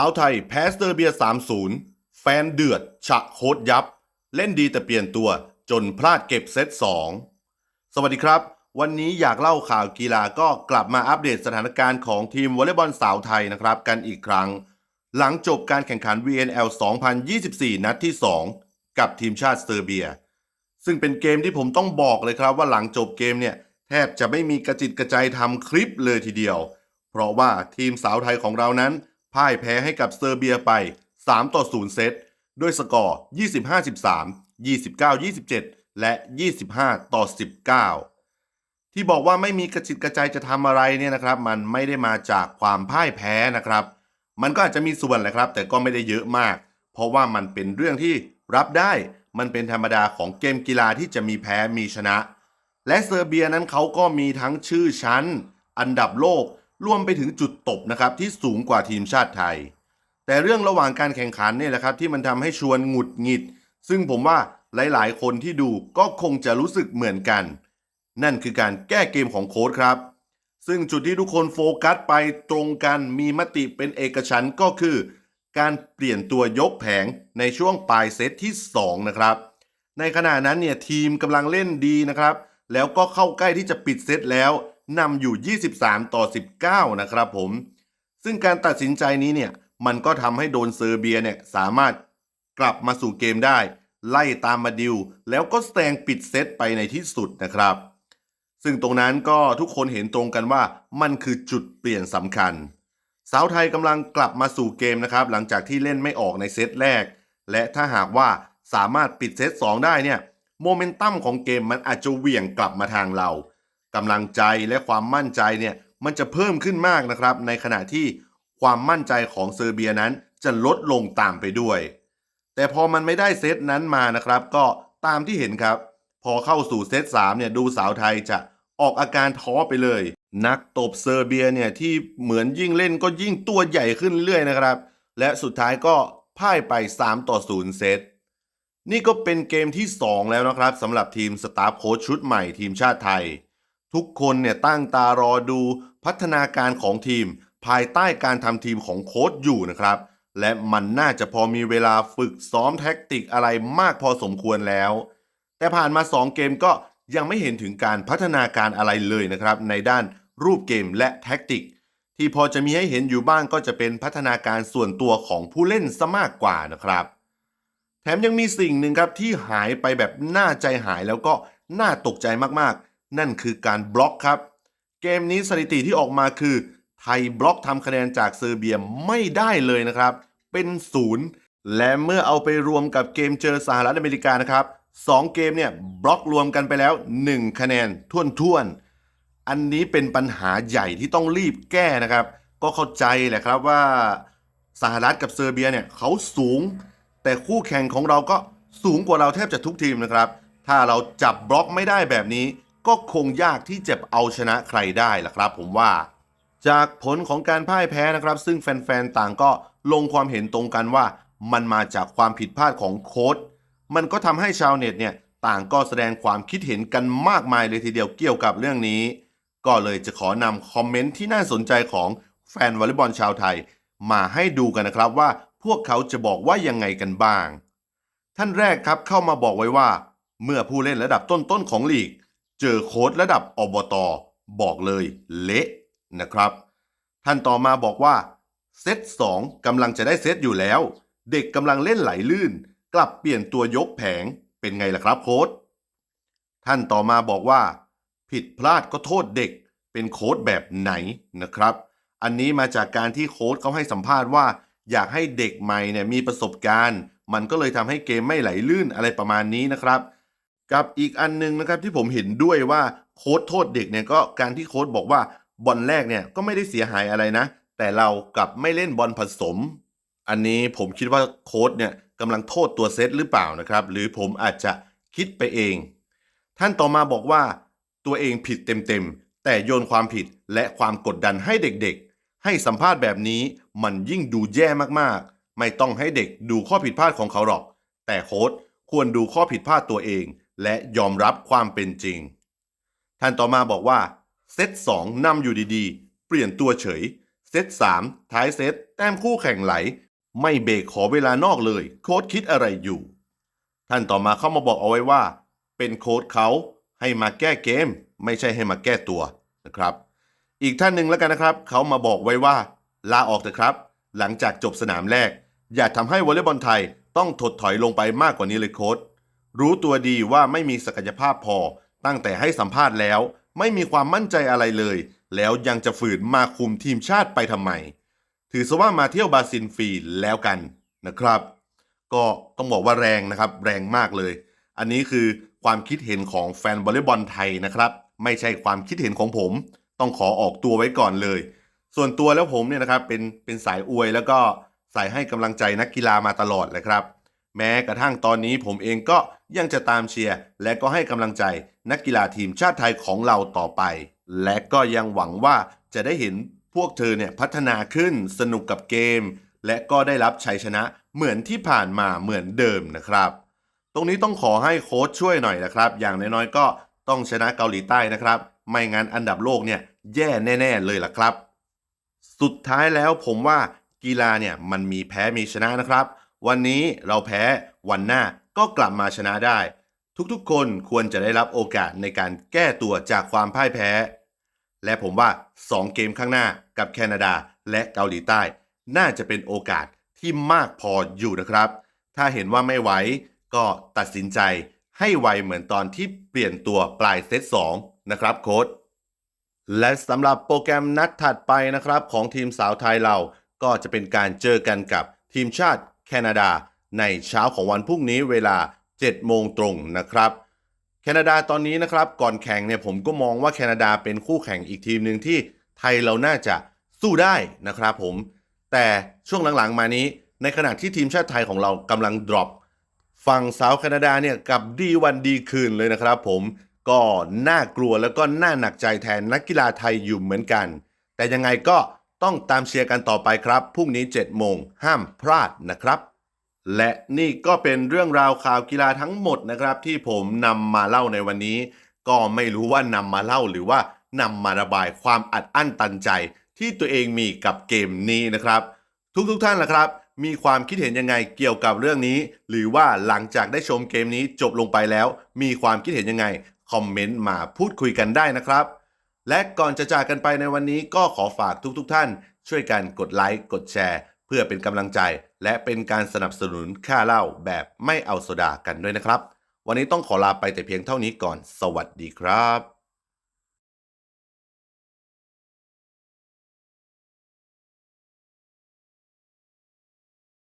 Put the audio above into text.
าวไทยแพ้เซอร์เบีย 3-0 แฟนเดือด ฉะโคตรยับ เล่นดีแต่เปลี่ยนตัวจนพลาดเก็บเซต 2 สวัสดีครับ วันนี้อยากเล่าข่าวกีฬาก็กลับมาอัปเดตสถานการณ์ของทีมวอลเลย์บอลสาวไทยนะครับ กันอีกครั้ง หลังจบการแข่งขัน VNL 2024 นัดที่ 2 กับทีมชาติเซอร์เบีย ซึ่งเป็นเกมที่ผมต้องบอกเลยครับว่าหลังจบเกมเนี่ยแทบจะไม่มีกระจิตกระใจทำคลิปเลยทีเดียว เพราะว่าทีมสาวไทยของเรานั้น พ่ายแพ้ให้กับเซอร์เบียไป 3 ต่อ 0 เซต ด้วยสกอร์ 25-13 29-27 และ 25 ต่อ 19 ที่บอกว่าไม่มีกระจิตกระใจจะทำอะไรเนี่ยนะครับ มันไม่ได้มาจากความพ่ายแพ้นะครับ มันก็อาจจะมีส่วนแหละครับ แต่ก็ไม่ได้เยอะมาก เพราะว่ามันเป็นเรื่องที่รับได้ มันเป็นธรรมดาของเกมกีฬาที่จะมีแพ้มีชนะ และเซอร์เบียนั้นเขาก็มีทั้งชื่อชั้น อันดับโลก รวมไปถึงจุดตบนะครับที่สูงกว่าทีมชาติไทย แต่เรื่องระหว่างการแข่งขันเนี่ยแหละครับที่มันทำให้ชวนหงุดหงิด ซึ่งผมว่าหลายๆ คนที่ดูก็คงจะรู้สึกเหมือนกัน นั่นคือการแก้เกมของโค้ชครับ ซึ่งจุดที่ทุกคนโฟกัสไปตรงกันมีมติเป็นเอกฉันท์ก็คือ การเปลี่ยนตัวยกแผงในช่วงปลายเซตที่ 2 นะครับ ในขณะนั้นเนี่ยทีมกำลังเล่นดีนะครับ แล้วก็เข้าใกล้ที่จะปิดเซตแล้ว นำอยู่ 23 ต่อ 19 นะครับผม ซึ่งการตัดสินใจนี้เนี่ย มันก็ทำให้โดนเซอร์เบียเนี่ย สามารถกลับมาสู่เกมได้ ไล่ตามมาดิว แล้วก็แซงปิดเซตไปในที่สุดนะครับ ซึ่งตรงนั้นก็ทุกคนเห็นตรงกันว่ามันคือจุดเปลี่ยนสำคัญ สาวไทยกำลังกลับมาสู่เกมนะครับ หลังจากที่เล่นไม่ออกในเซตแรก และถ้าหากว่าสามารถปิดเซต2ได้เนี่ยโมเมนตัมของเกมมันอาจจะเหวี่ยงกลับมาทางเรา กำลังใจและความมั่นใจเนี่ยมันจะเพิ่มขึ้นมากนะครับ ในขณะที่ความมั่นใจของเซอร์เบียนั้นจะลดลงตามไปด้วย แต่พอมันไม่ได้เซตนั้นมานะครับ ก็ตามที่เห็นครับ พอเข้าสู่เซต3เนี่ยดูสาวไทยจะออกอาการท้อไปเลย นักตบเซอร์เบียเนี่ยที่เหมือนยิ่งเล่นก็ยิ่งตัวใหญ่ขึ้นเรื่อยนะครับ และสุดท้ายก็พ่ายไป 3 ต่อ 0 เซตนี่ก็เป็นเกมที่ 2 แล้วนะครับสำหรับทีมสตาฟโค้ชชุดใหม่ทีมชาติไทย ทุกคนเนี่ยตั้งตารอดูพัฒนาการของทีม ภายใต้การทำทีมของโค้ชอยู่นะครับ และมันน่าจะพอมีเวลาฝึกซ้อมแท็กติกอะไรมากพอสมควรแล้ว แต่ผ่านมา 2 เกมก็ยังไม่เห็นถึงการพัฒนาการอะไรเลยนะครับ ในด้านรูปเกมและแท็กติก ที่พอจะมีให้เห็นอยู่บ้างก็จะเป็นพัฒนาการส่วนตัวของผู้เล่นซะมากกว่านะครับ แถมยังมีสิ่งหนึ่งครับที่หายไปแบบน่าใจหายแล้วก็น่าตกใจมากๆ นั่นคือการบล็อกครับ เกมนี้สถิติที่ออกมาคือ ไทยบล็อกทำคะแนนจากเซอร์เบียไม่ได้เลยนะครับ เป็นศูนย์และเมื่อเอาไปรวมกับเกมเจอสหรัฐอเมริกานะครับสองเกมเนี่ยบล็อกรวมกันไปแล้ว 1 คะแนนท่วนๆ อันนี้เป็นปัญหาใหญ่ที่ต้องรีบแก้นะครับ ก็เข้าใจแหละครับว่าสหรัฐกับเซอร์เบียเนี่ยเขาสูง แต่คู่แข่งของเราก็สูงกว่าเราแทบจะทุกทีมนะครับ ถ้าเราจับบล็อกไม่ได้แบบนี้ ก็คงยากที่จะเอาชนะใครได้ล่ะครับ ผมว่า จากผลของการพ่ายแพ้นะครับ ซึ่งแฟนๆต่างก็ลงความเห็นตรงกันว่า มันมาจากความผิดพลาดของโค้ชมันก็ทำให้ชาวเน็ตเนี่ยต่างก็แสดงความคิดเห็นกันมากมายเลยทีเดียวเกี่ยวกับเรื่องนี้ ก็เลยจะขอนำคอมเมนต์ที่น่าสนใจของแฟนวอลเลย์บอลชาวไทย มาให้ดูกันนะครับว่าพวกเขาจะบอกว่ายังไงกันบ้าง ท่านแรกครับเข้ามาบอกไว้ว่า เมื่อผู้เล่นระดับต้นๆของลีก เจอโค้ดระดับอบตบอกเลยเละนะครับ ท่านต่อมาบอกว่า เซต2กำลังจะได้เซตอยู่แล้ว เด็กกำลังเล่นไหลลื่น กลับเปลี่ยนตัวยกแผงเป็นไงล่ะครับโค้ดท่านต่อมาบอกว่า ผิดพลาดก็โทษเด็กเป็นโค้ดแบบไหนนะครับ อันนี้มาจากการที่โค้ดเขาให้สัมภาษณ์ว่า อยากให้เด็กใหม่เนี่ยมีประสบการณ์ มันก็เลยทำให้เกมไม่ไหลลื่นอะไรประมาณนี้นะครับ กับอีกอันหนึงนะครับที่ผมเห็นด้วยว่าโค้ดโทษเด็กเนี่ยก็การที่โค้ดบอกว่าบอลแรกเนี่ยก็ไม่ได้เสียหายอะไรนะ แต่เรากลับไม่เล่นบอลผสม อันนี้ผมคิดว่าโค้ดเนี่ยกำลังโทษตัวเซตหรือเปล่านะครับ หรือผมอาจจะคิดไปเอง ท่านต่อมาบอกว่า ตัวเองผิดเต็มๆ แต่โยนความผิดและความกดดันให้เด็กๆ ให้สัมภาษณ์แบบนี้มันยิ่งดูแย่มากๆ ไม่ต้องให้เด็กดูข้อผิดพลาดของเขาหรอก แต่โค้ดควรดูข้อผิดพลาดตัวเอง และยอมรับความเป็นจริง ท่านต่อมาบอกว่า เซต2นำอยู่ดีๆ เปลี่ยนตัวเฉย เซตสามท้ายเซตแต้มคู่แข่งไหล ไม่เบรกขอเวลานอกเลย โค้ดคิดอะไรอยู่ ท่านต่อมาเข้ามาบอกเอาไว้ว่า เป็นโค้ดเขาให้มาแก้เกม ไม่ใช่ให้มาแก้ตัวนะครับ อีกท่านหนึ่งแล้วกันนะครับ เขามาบอกไว้ว่า ลาออกเถอะครับ หลังจากจบสนามแรก อย่าทำให้วอลเลย์บอลไทยต้องถดถอยลงไปมากกว่านี้เลยโค้ด รู้ตัวดีว่าไม่มีศักยภาพพอ ตั้งแต่ให้สัมภาษณ์แล้ว ไม่มีความมั่นใจอะไรเลย แล้วยังจะฝืนมาคุมทีมชาติไปทำไม ถือซะว่ามาเที่ยวบาซิลฟรีแล้วกันนะครับ ก็ต้องบอกว่าแรงนะครับ แรงมากเลย อันนี้คือความคิดเห็นของแฟนวอลเลย์บอลไทยนะครับ ไม่ใช่ความคิดเห็นของผม ต้องขอออกตัวไว้ก่อนเลย ส่วนตัวแล้วผมเนี่ยนะครับเป็นเป็นสายอวยแล้วก็สายให้กำลังใจนักกีฬามาตลอดเลยครับ แม้กระทั่งตอนนี้ผมเองก็ยังจะตามเชียร์และก็ให้กำลังใจนักกีฬาทีมชาติไทยของเราต่อไป และก็ยังหวังว่าจะได้เห็นพวกเธอเนี่ยพัฒนาขึ้นสนุกกับเกม และก็ได้รับชัยชนะเหมือนที่ผ่านมาเหมือนเดิมนะครับ ตรงนี้ต้องขอให้โค้ชช่วยหน่อยนะครับ อย่างน้อยๆก็ต้องชนะเกาหลีใต้นะครับ ไม่งั้นอันดับโลกเนี่ยแย่แน่ ๆเลยล่ะครับ สุดท้ายแล้วผมว่ากีฬาเนี่ยมันมีแพ้มีชนะนะครับ วันนี้เราแพ้วันหน้าก็กลับมาชนะได้ ทุกๆ คนควรจะได้รับโอกาสในการแก้ตัวจากความพ่ายแพ้ และผมว่า 2 เกมข้างหน้ากับแคนาดาและเกาหลีใต้ น่าจะเป็นโอกาสที่มากพออยู่นะครับ ถ้าเห็นว่าไม่ไหวก็ตัดสินใจให้ไวเหมือนตอนที่เปลี่ยนตัวปลายเซต2นะครับโค้ชและสำหรับโปรแกรมนัดถัดไปนะครับของทีมสาวไทยเราก็จะเป็นการเจอกันกับทีมชาติ แคนาดาในเช้าของวันพรุ่งนี้เวลา 7 โมงตรงนะครับ แคนาดาตอนนี้นะครับก่อนแข่งเนี่ยผมก็มองว่าแคนาดาเป็นคู่แข่งอีกทีมหนึ่งที่ไทยเราน่าจะสู้ได้นะครับผม แต่ช่วงหลังๆ มานี้ ในขณะที่ทีมชาติไทยของเรากำลังดรอปฝั่งสาวแคนาดาเนี่ยกับดีวันดีคืนเลยนะครับผมก็น่ากลัวแล้วก็น่าหนักใจแทนนักกีฬาไทยอยู่เหมือนกัน แต่ยังไงก็ ต้องตามเชียร์กันต่อไปครับ พรุ่งนี้ 7 โมงห้ามพลาดนะครับ และนี่ก็เป็นเรื่องราวข่าวกีฬาทั้งหมดนะครับ ที่ผมนำมาเล่าในวันนี้ ก็ไม่รู้ว่านำมาเล่าหรือว่านำมาระบายความอัดอั้นตันใจ ที่ตัวเองมีกับเกมนี้นะครับ ทุกๆทท่านล่ะครับ มีความคิดเห็นยังไงเกี่ยวกับเรื่องนี้ หรือว่าหลังจากได้ชมเกมนี้จบลงไปแล้ว มีความคิดเห็นยังไงคอมเมนต์มาพูดคุยกันได้นะครับ และก่อนจะจากกันไปในวันนี้ก็ขอฝากทุกๆทท่าน ช่วยกันกดไลค์กดแชร์ เพื่อเป็นกำลังใจ และเป็นการสนับสนุนค่าเล่าแบบไม่เอาโซดากันด้วยนะครับ วันนี้ต้องขอลาไปแต่เพียงเท่านี้ก่อน สวัสดีครับ